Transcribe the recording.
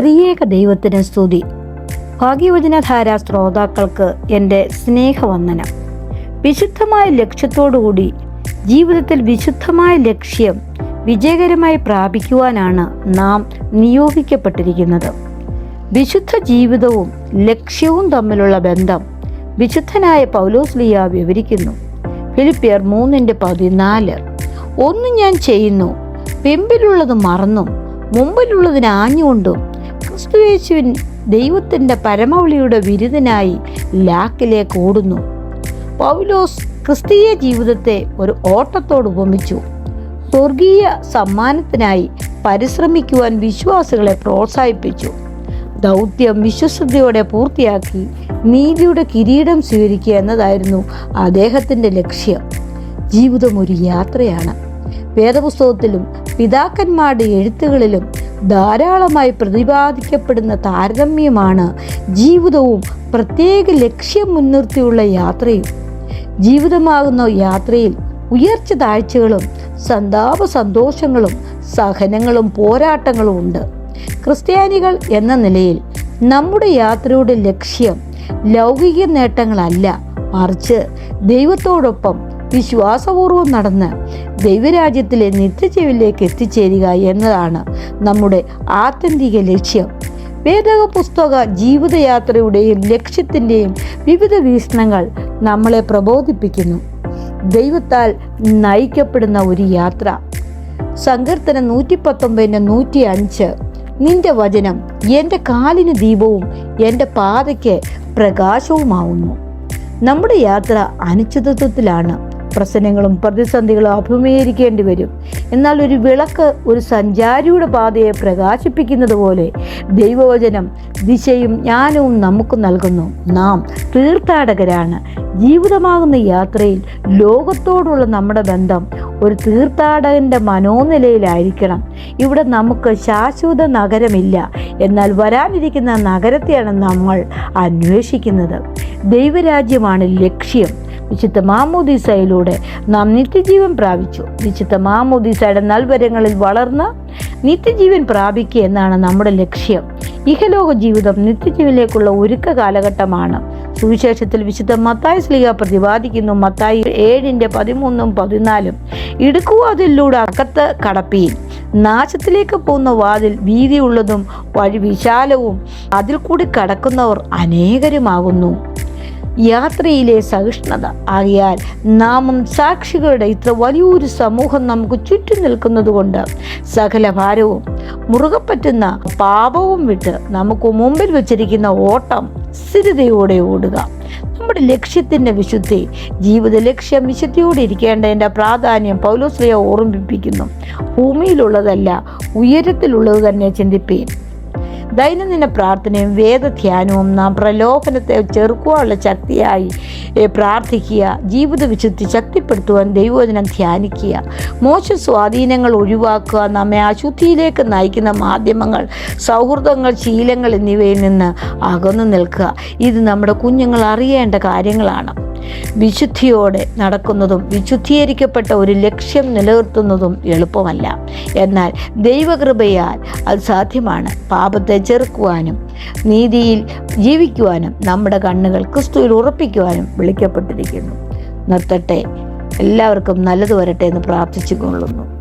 ത്രിയേക ദൈവത്തിന് സ്തുതി. ഭാഗ്യവചനധാര ശ്രോതാക്കൾക്ക് എന്റെ സ്നേഹവന്ദനം. വിശുദ്ധമായ ലക്ഷ്യത്തോടുകൂടി ജീവിതത്തിൽ വിശുദ്ധമായ ലക്ഷ്യം വിജയകരമായി പ്രാപിക്കുവാനാണ് നാം നിയോഗിക്കപ്പെട്ടിരിക്കുന്നത്. വിശുദ്ധ ജീവിതവും ലക്ഷ്യവും തമ്മിലുള്ള ബന്ധം വിശുദ്ധനായ പൗലോസ്ലിയ വിവരിക്കുന്നു. ഫിലിപ്പിയർ മൂന്നിന്റെ പതിനാല്. ഒന്ന് ഞാൻ ചെയ്യുന്നു പിമ്പിലുള്ളത് മറന്നും മുമ്പിലുള്ളതിന് ആഞ്ഞുകൊണ്ടും ക്രിസ്തുയേശുവിൻ ദൈവത്തിന്റെ പരമവിളിയുടെ വിരുദനായി ലാക്കിലേക്ക് ഓടുന്നു. പൗലോസ് ക്രിസ്തീയ ജീവിതത്തെ ഒരു ഓട്ടത്തോട് ഉപമിച്ചു. സ്വർഗീയ സമ്മാനത്തിനായി പരിശ്രമിക്കുവാൻ വിശ്വാസികളെ പ്രോത്സാഹിപ്പിച്ചു. ദൗത്യം വിശ്വസ്തയോടെ പൂർത്തിയാക്കി നീതിയുടെ കിരീടം സ്വീകരിക്കുക എന്നതായിരുന്നു അദ്ദേഹത്തിന്റെ ലക്ഷ്യം. ജീവിതം ഒരു യാത്രയാണ്. വേദപുസ്തകത്തിലും പിതാക്കന്മാരുടെ എഴുത്തുകളിലും ധാരാളമായി പ്രതിപാദിക്കപ്പെടുന്ന താരതമ്യമാണ് ജീവിതവും പ്രത്യേക ലക്ഷ്യം മുൻനിർത്തിയുള്ള യാത്രയും. ജീവിതമാകുന്ന യാത്രയിൽ ഉയർച്ച താഴ്ചകളും സന്താപ സന്തോഷങ്ങളും സഹനങ്ങളും പോരാട്ടങ്ങളും ഉണ്ട്. ക്രിസ്ത്യാനികൾ എന്ന നിലയിൽ നമ്മുടെ യാത്രയുടെ ലക്ഷ്യം ലൗകിക നേട്ടങ്ങളല്ല മറിച്ച് ദൈവത്തോടൊപ്പം വിശ്വാസപൂർവം നടന്ന് ദൈവരാജ്യത്തിലെ നിത്യജീവിലേക്ക് എത്തിച്ചേരുക എന്നതാണ് നമ്മുടെ ആത്യന്തിക ലക്ഷ്യം. വേദക പുസ്തക ജീവിതയാത്രയുടെയും ലക്ഷ്യത്തിന്റെയും വിവിധ വീക്ഷണങ്ങൾ നമ്മളെ പ്രബോധിപ്പിക്കുന്നു. ദൈവത്താൽ നയിക്കപ്പെടുന്ന ഒരു യാത്ര. സങ്കീർത്തനം നൂറ്റി പത്തൊമ്പതിന് നൂറ്റി അഞ്ച് നിന്റെ വചനം എന്റെ കാലിന് ദീപവും എന്റെ പാതയ്ക്ക് പ്രകാശവുമാവുന്നു. നമ്മുടെ യാത്ര അനിശ്ചിതത്വത്തിലാണ്. പ്രശ്നങ്ങളും പ്രതിസന്ധികളും അഭിമുഖീകരിക്കേണ്ടി വരും. എന്നാൽ ഒരു വിളക്ക് ഒരു സഞ്ചാരിയുടെ പാതയെ പ്രകാശിപ്പിക്കുന്നത് പോലെ ദൈവവചനം ദിശയും ജ്ഞാനവും നമുക്ക് നൽകുന്നു. നാം തീർത്ഥാടകരാണ്. ജീവിതമാകുന്ന യാത്രയിൽ ലോകത്തോടുള്ള നമ്മുടെ ബന്ധം ഒരു തീർത്ഥാടകന്റെ മനോനിലയിലായിരിക്കണം. ഇവിടെ നമുക്ക് ശാശ്വത നഗരമില്ല. എന്നാൽ വരാനിരിക്കുന്ന നഗരത്തെയാണ് നമ്മൾ അന്വേഷിക്കുന്നത്. ദൈവരാജ്യമാണ് ലക്ഷ്യം. വിശുദ്ധ മാമോദീസയിലൂടെ നാം നിത്യജീവൻ പ്രാപിച്ചു. വിശുദ്ധ മാമോദീസയുടെ നൽവരങ്ങളിൽ വളർന്ന് നിത്യജീവൻ പ്രാപിക്കുക എന്നാണ് നമ്മുടെ ലക്ഷ്യം. ഇഹലോക ജീവിതം നിത്യജീവനിലേക്കുള്ള ഒരുക്ക കാലഘട്ടമാണ്. സുവിശേഷത്തിൽ വിശുദ്ധ മത്തായി സ്ലിഹ പ്രതിപാദിക്കുന്നു. മത്തായി ഏഴിന്റെ പതിമൂന്നും പതിനാലും ഇടുക്കുവാതിലൂടെ അകത്ത് കടപ്പിയിൽ നാശത്തിലേക്ക് പോകുന്ന വാതിൽ വീതിയുള്ളതും വഴി വിശാലവും അതിൽ കൂടി കടക്കുന്നവർ അനേകരുമാകുന്നു. യാത്രയിലെ സഹിഷ്ണുത. ആകിയാൽ നാമം സാക്ഷികളുടെ ഇത്ര വലിയൊരു സമൂഹം നമുക്ക് ചുറ്റും നിൽക്കുന്നത് കൊണ്ട് സകല ഭാരവും മുറുകെ പറ്റുന്ന പാപവും വിട്ട് നമുക്ക് മുമ്പിൽ വെച്ചിരിക്കുന്ന ഓട്ടം സ്ഥിരതയോടെ ഓടുക. നമ്മുടെ ലക്ഷ്യത്തിന്റെ വിശുദ്ധി ജീവിത ലക്ഷ്യം വിശുദ്ധിയോടെ ഇരിക്കേണ്ടതിന്റെ പ്രാധാന്യം പൗലോശ്രീയെ ഓർമ്മിപ്പിക്കുന്നു. ഭൂമിയിലുള്ളതല്ല ഉയരത്തിലുള്ളത് തന്നെ ചിന്തിപ്പീൻ. ദൈനംദിന പ്രാർത്ഥനയും വേദധ്യാനവും നാം പ്രലോഭനത്തെ ചെറുക്കുവാനുള്ള ശക്തിയായി പ്രാർത്ഥിക്കുക ജീവിത വിശുദ്ധി ശക്തിപ്പെടുത്തുവാൻ ദൈവവചനം ധ്യാനിക്കുക മോശ സ്വാധീനങ്ങൾ ഒഴിവാക്കുക നമ്മെ അശുദ്ധിയിലേക്ക് നയിക്കുന്ന മാധ്യമങ്ങൾ സൗഹൃദങ്ങൾ ശീലങ്ങൾ എന്നിവയിൽ നിന്ന് അകന്നു നിൽക്കുക. ഇത് നമ്മുടെ കുഞ്ഞുങ്ങൾ അറിയേണ്ട കാര്യങ്ങളാണ്. വിശുദ്ധിയോടെ നടക്കുന്നതും വിശുദ്ധീകരിക്കപ്പെട്ട ഒരു ലക്ഷ്യം നിലനിർത്തുന്നതും എളുപ്പമല്ല. എന്നാൽ ദൈവകൃപയാൽ അത് സാധ്യമാണ്. പാപത്തെ ചെറുക്കുവാനും നീതിയിൽ ജീവിക്കുവാനും നമ്മുടെ കണ്ണുകൾ ക്രിസ്തുവിൽ ഉറപ്പിക്കുവാനും വിളിക്കപ്പെട്ടിരിക്കുന്നു. നിർത്തട്ടെ. എല്ലാവർക്കും നല്ലത് വരട്ടെ എന്ന് പ്രാർത്ഥിച്ചു കൊള്ളുന്നു